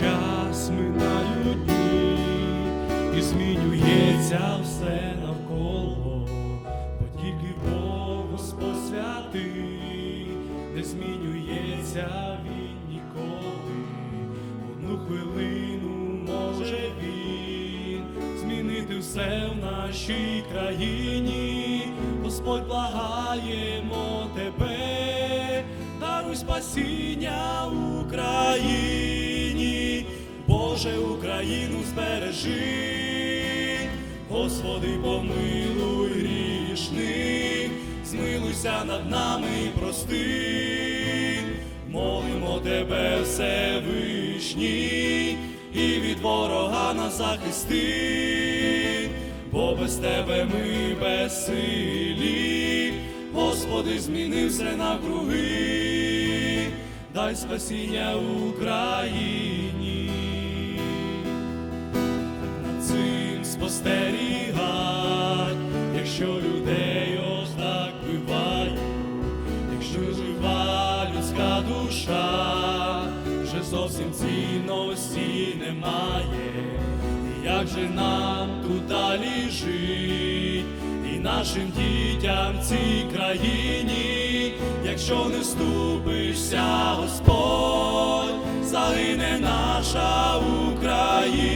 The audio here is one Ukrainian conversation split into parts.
час минають дні, і змінюється все навколо, бо тільки Бог Господь святий, не змінюється він ніколи. Одну хвилину може він змінити все в нашій країні. Господь благаємо тебе, даруй спасіння Україні, Боже, Україну збережи, Господи, помилуй грішних, змилуйся над нами і прости, молимо тебе, Всевишній, і від ворога нас захисти, бо без тебе ми безсилі, Господи, зміни все навкруги, дай спасіння Україні. Спостерігать, якщо людей ось так бивають, якщо жива людська душа, вже зовсім цінності немає, і як же нам тут далі жить, і нашим дітям в цій країні, якщо не вступишся, Господь, загине наша Україна,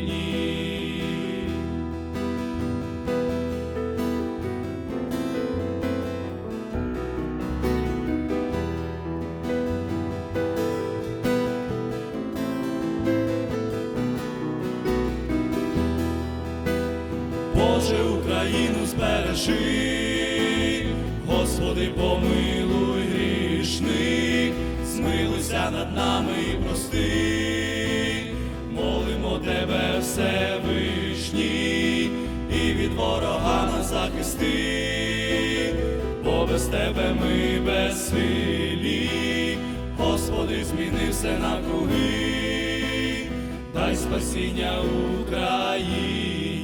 Боже, Україну збережи, Господи, помилуй грішних, змилуйся над нами і прости, молимо Тебе, Всевишній, і від ворога нас захисти, бо без Тебе ми безсилі, Господи, зміни все навкруги, дай спасіння Україні.